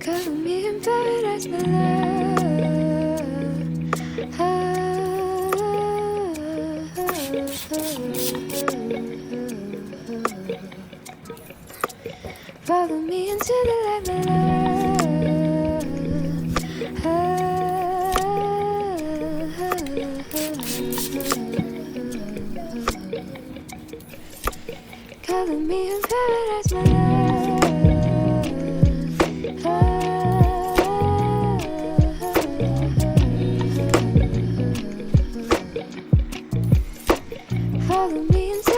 Come in paradise, my love. Oh, oh, oh, Follow me into the light, my love. Color me in paradise, my love. Follow me into